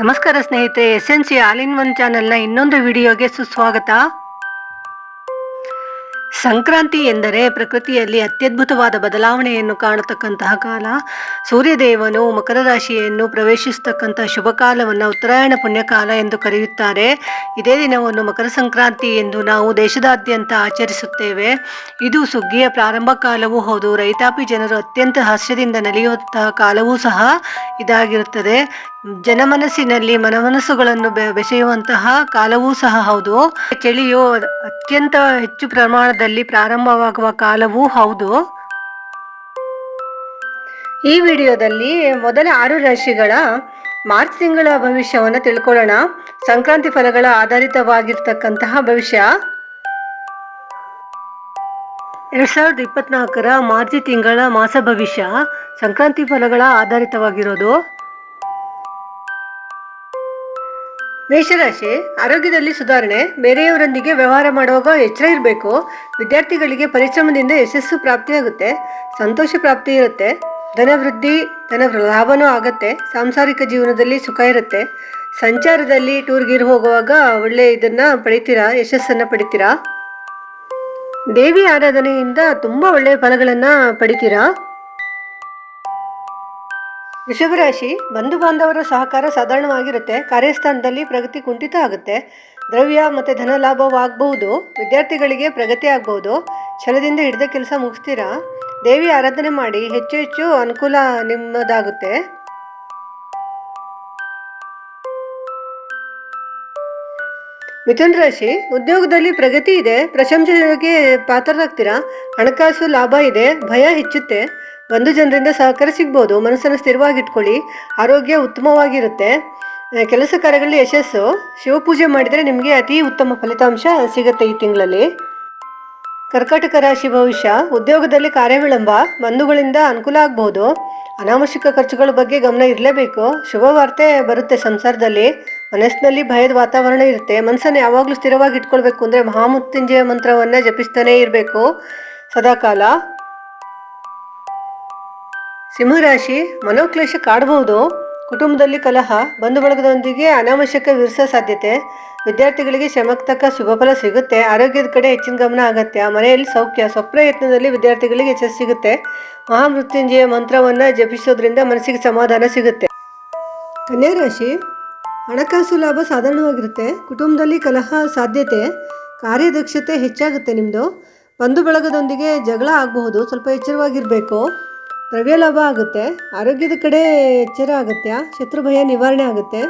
ನಮಸ್ಕಾರ ಸ್ನೇಹಿತರೆ S N C all in one ಚಾನೆಲ್ನ ಇನ್ನೊಂದು ವಿಡಿಯೋಗೆ ಸುಸ್ವಾಗತ. ಸಂಕ್ರಾಂತಿ ಎಂದರೆ ಪ್ರಕೃತಿಯಲ್ಲಿ ಅತ್ಯದ್ಭುತವಾದ ಬದಲಾವಣೆಯನ್ನು ಕಾಣತಕ್ಕಂತಹ ಕಾಲ. ಸೂರ್ಯದೇವನು ಮಕರ ರಾಶಿಯನ್ನು ಪ್ರವೇಶಿಸತಕ್ಕಂತಹ ಶುಭ ಕಾಲವನ್ನು ಉತ್ತರಾಯಣ ಪುಣ್ಯಕಾಲ ಎಂದು ಕರೆಯುತ್ತಾರೆ. ಇದೇ ದಿನವನ್ನು ಮಕರ ಸಂಕ್ರಾಂತಿ ಎಂದು ನಾವು ದೇಶದಾದ್ಯಂತ ಆಚರಿಸುತ್ತೇವೆ. ಇದು ಸುಗ್ಗಿಯ ಪ್ರಾರಂಭ ಕಾಲವೂ ಹೌದು, ರೈತಾಪಿ ಜನರು ಅತ್ಯಂತ ಹರ್ಷದಿಂದ ನಲಿಯುವಂತಹ ಕಾಲವೂ ಸಹ ಇದಾಗಿರುತ್ತದೆ. ಜನಮನಸ್ಸಿನಲ್ಲಿ ಮನಮನಸ್ಸುಗಳನ್ನು ಬೆಸೆಯುವಂತಹ ಕಾಲವೂ ಸಹ ಹೌದು. ಚಳಿಯು ಅತ್ಯಂತ ಹೆಚ್ಚು ಪ್ರಮಾಣದಲ್ಲಿ ಪ್ರಾರಂಭವಾಗುವ ಕಾಲವೂ ಹೌದು. ಈ ವಿಡಿಯೋದಲ್ಲಿ ಮೊದಲ ಆರು ರಾಶಿಗಳ ಮಾರ್ಚ್ ತಿಂಗಳ ಭವಿಷ್ಯವನ್ನು ತಿಳ್ಕೊಳ್ಳೋಣ. ಸಂಕ್ರಾಂತಿ ಫಲಗಳ ಆಧಾರಿತವಾಗಿರ್ತಕ್ಕಂತಹ ಭವಿಷ್ಯ. ಎರಡ್ ಸಾವಿರದ ಇಪ್ಪತ್ನಾಲ್ಕರ ಮಾರ್ಚ್ ತಿಂಗಳ ಮಾಸ ಭವಿಷ್ಯ. ಸಂಕ್ರಾಂತಿ ಫಲಗಳ ಆಧಾರಿತವಾಗಿರೋದು. ಮೇಷರಾಶಿ, ಆರೋಗ್ಯದಲ್ಲಿ ಸುಧಾರಣೆ, ಬೇರೆಯವರೊಂದಿಗೆ ವ್ಯವಹಾರ ಮಾಡುವಾಗ ಎಚ್ಚರ ಇರಬೇಕು, ವಿದ್ಯಾರ್ಥಿಗಳಿಗೆ ಪರಿಶ್ರಮದಿಂದ ಯಶಸ್ಸು ಪ್ರಾಪ್ತಿಯಾಗುತ್ತೆ, ಸಂತೋಷ ಪ್ರಾಪ್ತಿ ಇರುತ್ತೆ ಧನವೃದ್ಧಿ ಧನ ಲಾಭನೂ ಆಗತ್ತೆ, ಸಾಂಸಾರಿಕ ಜೀವನದಲ್ಲಿ ಸುಖ ಇರುತ್ತೆ, ಸಂಚಾರದಲ್ಲಿ ಟೂರ್ಗೀರ್ ಹೋಗುವಾಗ ಒಳ್ಳೆ ಇದನ್ನ ಪಡಿತೀರಾ, ಯಶಸ್ಸನ್ನ ಪಡಿತೀರಾ? ದೇವಿ ಆರಾಧನೆಯಿಂದ ತುಂಬಾ ಒಳ್ಳೆಯ ಫಲಗಳನ್ನ ಪಡಿತೀರಾ? ರಾಶಿ ಬಂಧು ಬಾಂಧವರ ಸಹಕಾರ ಸಾಧಾರಣವಾಗಿರುತ್ತೆ. ಕಾರ್ಯಸ್ಥಾನದಲ್ಲಿ ಪ್ರಗತಿ ಕುಂಠಿತ ಆಗುತ್ತೆ. ದ್ರವ್ಯ ಮತ್ತು ಧನ ಲಾಭವಾಗಬಹುದು. ವಿದ್ಯಾರ್ಥಿಗಳಿಗೆ ಪ್ರಗತಿ ಆಗ್ಬೋದು ಛಲದಿಂದ ಹಿಡಿದ ಕೆಲಸ ಮುಗಿಸ್ತೀರಾ? ದೇವಿ ಆರಾಧನೆ ಮಾಡಿ ಹೆಚ್ಚು ಹೆಚ್ಚು ಅನುಕೂಲ ನಿಮ್ಮದಾಗುತ್ತೆ. ಮಿಥುನ್ ರಾಶಿ, ಉದ್ಯೋಗದಲ್ಲಿ ಪ್ರಗತಿ ಇದೆ. ಪ್ರಶಂಸೆಗೆ ಪಾತ್ರರಾಗ್ತೀರಾ? ಹಣಕಾಸು ಲಾಭ ಇದೆ. ಭಯ ಹೆಚ್ಚುತ್ತೆ. ಬಂಧು ಜನರಿಂದ ಸಹಕಾರ ಸಿಗ್ಬೋದು. ಮನಸ್ಸನ್ನು ಸ್ಥಿರವಾಗಿಟ್ಕೊಳ್ಳಿ. ಆರೋಗ್ಯ ಉತ್ತಮವಾಗಿರುತ್ತೆ. ಕೆಲಸ ಕಾರ್ಯಗಳಲ್ಲಿ ಯಶಸ್ಸು. ಶಿವಪೂಜೆ ಮಾಡಿದರೆ ನಿಮಗೆ ಅತಿ ಉತ್ತಮ ಫಲಿತಾಂಶ ಸಿಗುತ್ತೆ ಈ ತಿಂಗಳಲ್ಲಿ. ಕರ್ಕಾಟಕ ರಾಶಿ ಭವಿಷ್ಯ. ಉದ್ಯೋಗದಲ್ಲಿ ಕಾರ್ಯವಿಳಂಬ. ಬಂಧುಗಳಿಂದ ಅನುಕೂಲ ಆಗ್ಬೋದು. ಅನಾವಶ್ಯಕ ಖರ್ಚುಗಳ ಬಗ್ಗೆ ಗಮನ ಇರಲೇಬೇಕು. ಶುಭ ವಾರ್ತೆ ಬರುತ್ತೆ ಸಂಸಾರದಲ್ಲಿ. ಮನಸ್ಸಿನಲ್ಲಿ ಭಯದ ವಾತಾವರಣ ಇರುತ್ತೆ. ಮನಸ್ಸನ್ನು ಯಾವಾಗಲೂ ಸ್ಥಿರವಾಗಿ ಇಟ್ಕೊಳ್ಬೇಕು ಅಂದರೆ ಮಹಾಮೃತ್ಯುಂಜಯ ಮಂತ್ರವನ್ನು ಜಪಿಸ್ತಾನೇ ಇರಬೇಕು. ಸದಾಕಾಲ. ಸಿಂಹರಾಶಿ ಮನೋಕ್ಲೇಶ ಕಾಡಬಹುದು ಕುಟುಂಬದಲ್ಲಿ ಕಲಹ ಬಂಧು ಬಳಗದೊಂದಿಗೆ ಅನಾವಶ್ಯಕ ವಿರಸ ಸಾಧ್ಯತೆ. ವಿದ್ಯಾರ್ಥಿಗಳಿಗೆ ಶ್ರಮಕ್ಕೆ ಶುಭಫಲ ಶುಭ ಫಲ ಸಿಗುತ್ತೆ. ಆರೋಗ್ಯದ ಕಡೆ ಹೆಚ್ಚಿನ ಗಮನ ಅಗತ್ಯ. ಮನೆಯಲ್ಲಿ ಸೌಖ್ಯ, ಸ್ವಪ್ರಯತ್ನದಲ್ಲಿ ವಿದ್ಯಾರ್ಥಿಗಳಿಗೆ ಯಶಸ್ಸು ಸಿಗುತ್ತೆ. ಮಹಾಮೃತ್ಯುಂಜಯ ಮಂತ್ರವನ್ನು ಜಪಿಸೋದ್ರಿಂದ ಮನಸ್ಸಿಗೆ ಸಮಾಧಾನ ಸಿಗುತ್ತೆ. ಕನ್ಯಾ ರಾಶಿ ಹಣಕಾಸು ಲಾಭ ಸಾಧಾರಣವಾಗಿರುತ್ತೆ. ಕುಟುಂಬದಲ್ಲಿ ಕಲಹ ಸಾಧ್ಯತೆ. ಕಾರ್ಯದಕ್ಷತೆ ಹೆಚ್ಚಾಗುತ್ತೆ ನಿಮ್ಮದು ಬಂಧು ಬಳಗದೊಂದಿಗೆ ಜಗಳ ಆಗಬಹುದು. ಸ್ವಲ್ಪ ಎಚ್ಚರವಾಗಿರಬೇಕು. ದ್ರವ್ಯ ಲಾಭ ಆಗುತ್ತೆ. ಆರೋಗ್ಯದ ಕಡೆ ಎಚ್ಚರ ಆಗುತ್ತೆ. ಶತ್ರು ಭಯ ನಿವಾರಣೆ ಆಗುತ್ತೆ.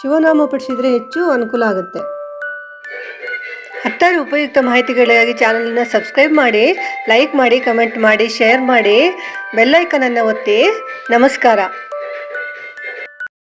ಶಿವನಾಮ ಪಡಿಸಿದರೆ ಹೆಚ್ಚು ಅನುಕೂಲ ಆಗುತ್ತೆ. ಹತ್ತಾರು ಉಪಯುಕ್ತ ಮಾಹಿತಿಗಳಿಗಾಗಿ ಚಾನಲನ್ನು ಸಬ್ಸ್ಕ್ರೈಬ್ ಮಾಡಿ, ಲೈಕ್ ಮಾಡಿ, ಕಮೆಂಟ್ ಮಾಡಿ, ಶೇರ್ ಮಾಡಿ ಬೆಲ್ಲೈಕನನ್ನು ಒತ್ತಿ. ನಮಸ್ಕಾರ.